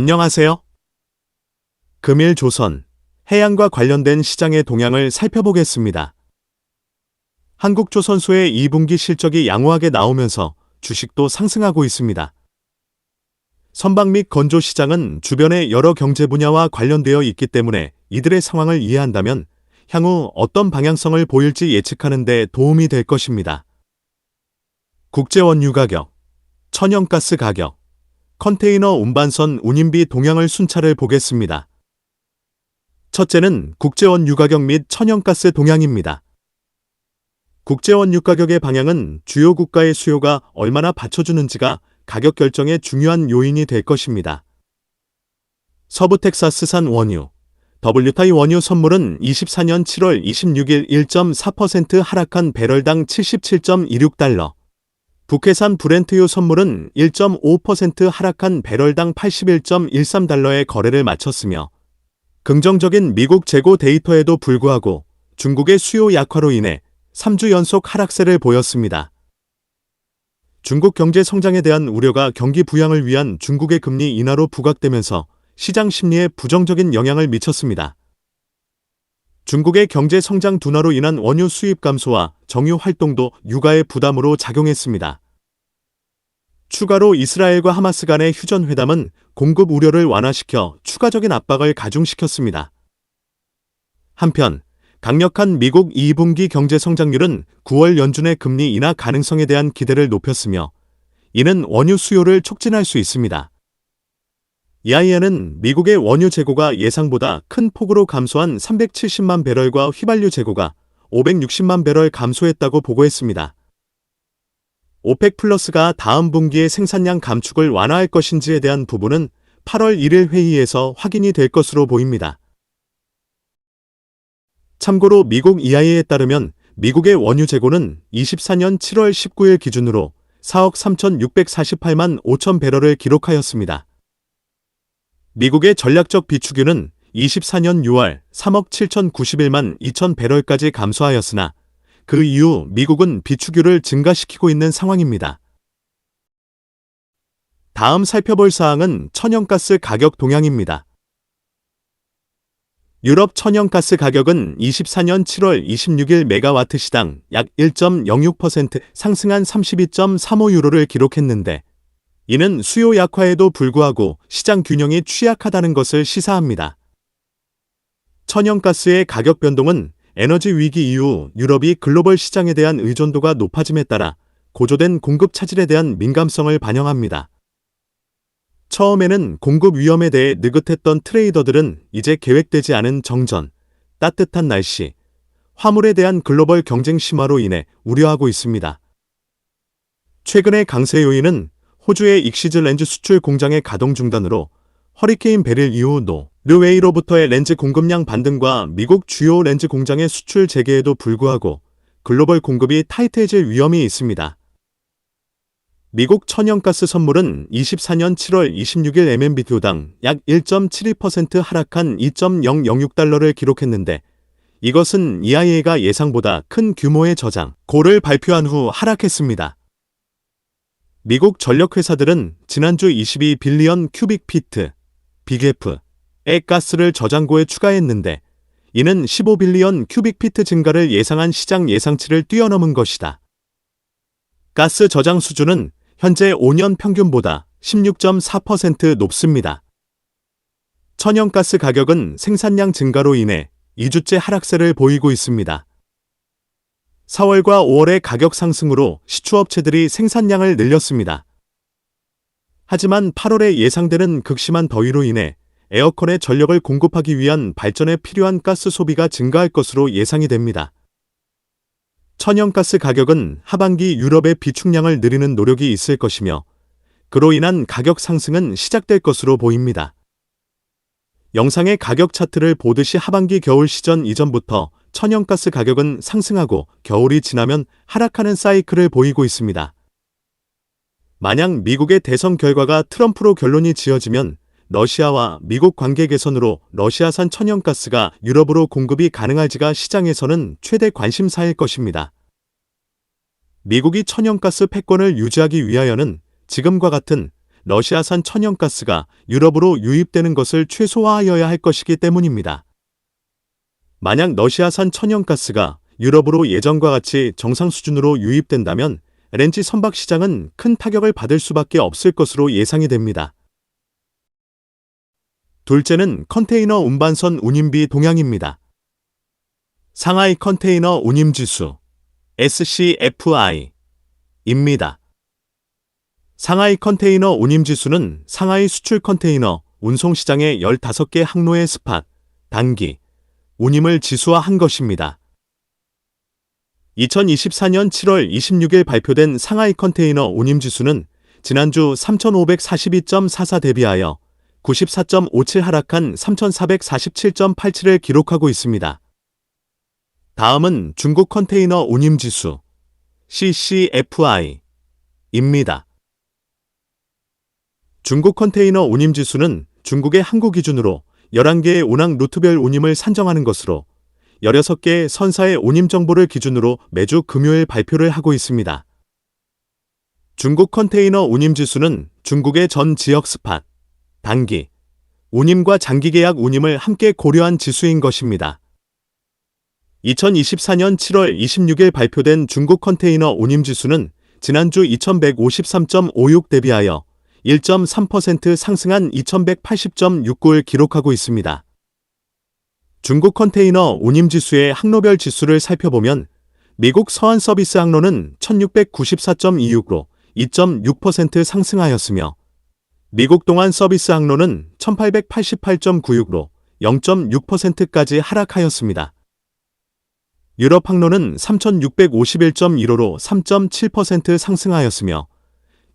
안녕하세요. 금일 조선 해양과 관련된 시장의 동향을 살펴보겠습니다. 한국조선소의 2분기 실적이 양호하게 나오면서 주식도 상승하고 있습니다. 선박 및 건조 시장은 주변의 여러 경제 분야와 관련되어 있기 때문에 이들의 상황을 이해한다면 향후 어떤 방향성을 보일지 예측하는 데 도움이 될 것입니다. 국제원유 가격, 천연가스 가격, 컨테이너 운반선 운임비 동향을 순차를 보겠습니다. 첫째는 국제원 유 가격 및 천연가스 동향입니다. 국제원 유 가격의 방향은 주요 국가의 수요가 얼마나 받쳐주는지가 가격 결정의 중요한 요인이 될 것입니다. 서부 텍사스산 원유, WTI 원유 선물은 24년 7월 26일 1.4% 하락한 배럴당 77.26달러, 북해산 브렌트유 선물은 1.5% 하락한 배럴당 81.13달러의 거래를 마쳤으며 긍정적인 미국 재고 데이터에도 불구하고 중국의 수요 약화로 인해 3주 연속 하락세를 보였습니다. 중국 경제 성장에 대한 우려가 경기 부양을 위한 중국의 금리 인하로 부각되면서 시장 심리에 부정적인 영향을 미쳤습니다. 중국의 경제 성장 둔화로 인한 원유 수입 감소와 정유 활동도 유가의 부담으로 작용했습니다. 추가로 이스라엘과 하마스 간의 휴전 회담은 공급 우려를 완화시켜 추가적인 압박을 가중시켰습니다. 한편 강력한 미국 2분기 경제 성장률은 9월 연준의 금리 인하 가능성에 대한 기대를 높였으며 이는 원유 수요를 촉진할 수 있습니다. EIA는 미국의 원유 재고가 예상보다 큰 폭으로 감소한 370만 배럴과 휘발유 재고가 560만 배럴 감소했다고 보고했습니다. 오펙 플러스가 다음 분기에 생산량 감축을 완화할 것인지에 대한 부분은 8월 1일 회의에서 확인이 될 것으로 보입니다. 참고로 미국 EIA에 따르면 미국의 원유 재고는 24년 7월 19일 기준으로 4억 3,648만 5천 배럴을 기록하였습니다. 미국의 전략적 비축유는 24년 6월 3억 7,091만 2천 배럴까지 감소하였으나 그 이후 미국은 비축유를 증가시키고 있는 상황입니다. 다음 살펴볼 사항은 천연가스 가격 동향입니다. 유럽 천연가스 가격은 24년 7월 26일 메가와트 시당 약 1.06% 상승한 32.35유로를 기록했는데 이는 수요 약화에도 불구하고 시장 균형이 취약하다는 것을 시사합니다. 천연가스의 가격 변동은 에너지 위기 이후 유럽이 글로벌 시장에 대한 의존도가 높아짐에 따라 고조된 공급 차질에 대한 민감성을 반영합니다. 처음에는 공급 위험에 대해 느긋했던 트레이더들은 이제 계획되지 않은 정전, 따뜻한 날씨, 화물에 대한 글로벌 경쟁 심화로 인해 우려하고 있습니다. 최근의 강세 요인은 호주의 익시즈 렌즈 수출 공장의 가동 중단으로 허리케인 베릴 이후 노 르웨이로부터의 렌즈 공급량 반등과 미국 주요 렌즈 공장의 수출 재개에도 불구하고 글로벌 공급이 타이트해질 위험이 있습니다. 미국 천연가스 선물은 24년 7월 26일 MMBTU당 약 1.72% 하락한 2.006달러를 기록했는데 이것은 EIA가 예상보다 큰 규모의 저장, 고를 발표한 후 하락했습니다. 미국 전력회사들은 지난주 22 빌리언 큐빅 피트, BGF의 가스를 저장고에 추가했는데 이는 15 빌리언 큐빅 피트 증가를 예상한 시장 예상치를 뛰어넘은 것이다. 가스 저장 수준은 현재 5년 평균보다 16.4% 높습니다. 천연가스 가격은 생산량 증가로 인해 2주째 하락세를 보이고 있습니다. 4월과 5월의 가격 상승으로 시추업체들이 생산량을 늘렸습니다. 하지만 8월에 예상되는 극심한 더위로 인해 에어컨에 전력을 공급하기 위한 발전에 필요한 가스 소비가 증가할 것으로 예상이 됩니다. 천연가스 가격은 하반기 유럽의 비축량을 늘리는 노력이 있을 것이며 그로 인한 가격 상승은 시작될 것으로 보입니다. 영상의 가격 차트를 보듯이 하반기 겨울 시전 이전부터 천연가스 가격은 상승하고 겨울이 지나면 하락하는 사이클을 보이고 있습니다. 만약 미국의 대선 결과가 트럼프로 결론이 지어지면 러시아와 미국 관계 개선으로 러시아산 천연가스가 유럽으로 공급이 가능할지가 시장에서는 최대 관심사일 것입니다. 미국이 천연가스 패권을 유지하기 위하여는 지금과 같은 러시아산 천연가스가 유럽으로 유입되는 것을 최소화하여야 할 것이기 때문입니다. 만약 러시아산 천연가스가 유럽으로 예전과 같이 정상 수준으로 유입된다면 LNG 선박 시장은 큰 타격을 받을 수밖에 없을 것으로 예상이 됩니다. 둘째는 컨테이너 운반선 운임비 동향입니다. 상하이 컨테이너 운임지수 SCFI 입니다. 상하이 컨테이너 운임지수는 상하이 수출 컨테이너 운송 시장의 15개 항로의 스팟, 단기, 운임을 지수화한 것입니다. 2024년 7월 26일 발표된 상하이 컨테이너 운임 지수는 지난주 3,542.44 대비하여 94.57 하락한 3,447.87을 기록하고 있습니다. 다음은 중국 컨테이너 운임 지수 CCFI 입니다. 중국 컨테이너 운임 지수는 중국의 항구 기준으로 11개의 운항 루트별 운임을 산정하는 것으로 16개의 선사의 운임 정보를 기준으로 매주 금요일 발표를 하고 있습니다. 중국 컨테이너 운임 지수는 중국의 전 지역 스팟, 단기, 운임과 장기 계약 운임을 함께 고려한 지수인 것입니다. 2024년 7월 26일 발표된 중국 컨테이너 운임 지수는 지난주 2153.56 대비하여 1.3% 상승한 2180.69를 기록하고 있습니다. 중국 컨테이너 운임 지수의 항로별 지수를 살펴보면 미국 서한 서비스 항로는 1694.26로 2.6% 상승하였으며 미국 동안 서비스 항로는 1888.96로 0.6%까지 하락하였습니다. 유럽 항로는 3651.15로 3.7% 상승하였으며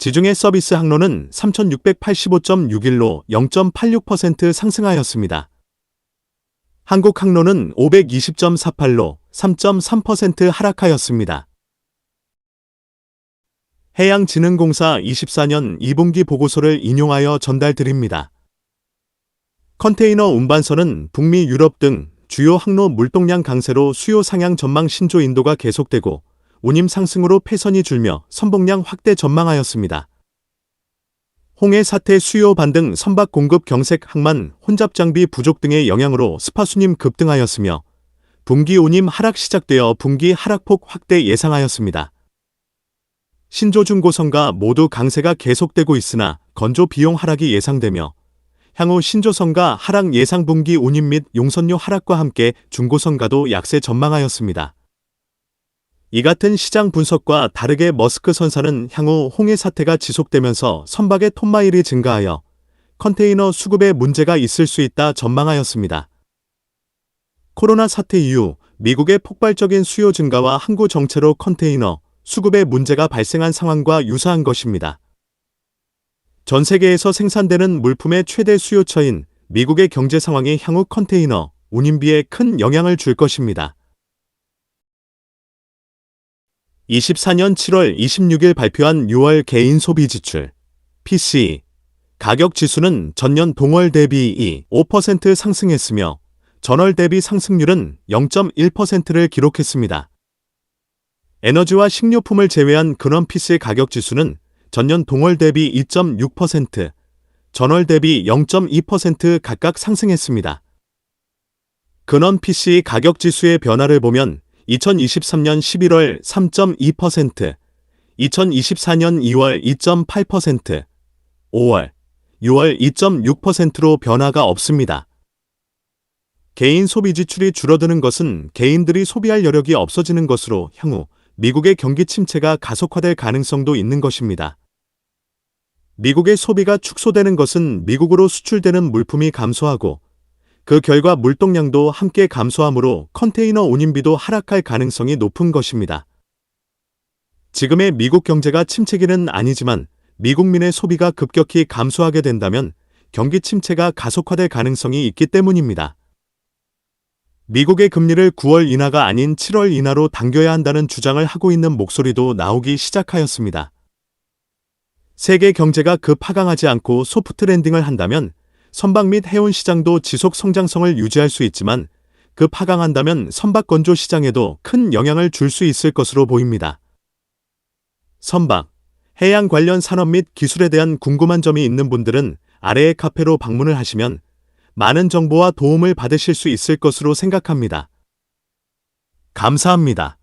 지중해 서비스 항로는 3685.61로 0.86% 상승하였습니다. 한국 항로는 520.48로 3.3% 하락하였습니다. 해양진흥공사 24년 2분기 보고서를 인용하여 전달드립니다. 컨테이너 운반선은 북미 유럽 등 주요 항로 물동량 강세로 수요 상향 전망 신조 인도가 계속되고 운임 상승으로 폐선이 줄며 선봉량 확대 전망하였습니다. 홍해 사태 수요 반등 선박 공급 경색 항만 혼잡 장비 부족 등의 영향으로 스파 수님 급등하였으며 분기 운임 하락 시작되어 분기 하락폭 확대 예상하였습니다. 신조 중고선가 모두 강세가 계속되고 있으나 건조 비용 하락이 예상되며 향후 신조선가 하락 예상 분기 운임 및 용선료 하락과 함께 중고선가도 약세 전망하였습니다. 이 같은 시장 분석과 다르게 머스크 선사는 향후 홍해 사태가 지속되면서 선박의 톤마일이 증가하여 컨테이너 수급에 문제가 있을 수 있다 전망하였습니다. 코로나 사태 이후 미국의 폭발적인 수요 증가와 항구 정체로 컨테이너 수급에 문제가 발생한 상황과 유사한 것입니다. 전 세계에서 생산되는 물품의 최대 수요처인 미국의 경제 상황이 향후 컨테이너 운임비에 큰 영향을 줄 것입니다. 24년 7월 26일 발표한 6월 개인 소비 지출 PCE 가격 지수는 전년 동월 대비 2.5% 상승했으며 전월 대비 상승률은 0.1%를 기록했습니다. 에너지와 식료품을 제외한 근원 PC의 가격 지수는 전년 동월 대비 2.6%, 전월 대비 0.2% 각각 상승했습니다. 근원 PC 가격 지수의 변화를 보면 2023년 11월 3.2%, 2024년 2월 2.8%, 5월, 6월 2.6%로 변화가 없습니다. 개인 소비 지출이 줄어드는 것은 개인들이 소비할 여력이 없어지는 것으로 향후 미국의 경기 침체가 가속화될 가능성도 있는 것입니다. 미국의 소비가 축소되는 것은 미국으로 수출되는 물품이 감소하고 그 결과 물동량도 함께 감소하므로 컨테이너 운임비도 하락할 가능성이 높은 것입니다. 지금의 미국 경제가 침체기는 아니지만 미국민의 소비가 급격히 감소하게 된다면 경기 침체가 가속화될 가능성이 있기 때문입니다. 미국의 금리를 9월 인하가 아닌 7월 인하로 당겨야 한다는 주장을 하고 있는 목소리도 나오기 시작하였습니다. 세계 경제가 급 하강하지 않고 소프트 랜딩을 한다면 선박 및 해운 시장도 지속 성장성을 유지할 수 있지만 급하강한다면 선박 건조 시장에도 큰 영향을 줄 수 있을 것으로 보입니다. 선박, 해양 관련 산업 및 기술에 대한 궁금한 점이 있는 분들은 아래의 카페로 방문을 하시면 많은 정보와 도움을 받으실 수 있을 것으로 생각합니다. 감사합니다.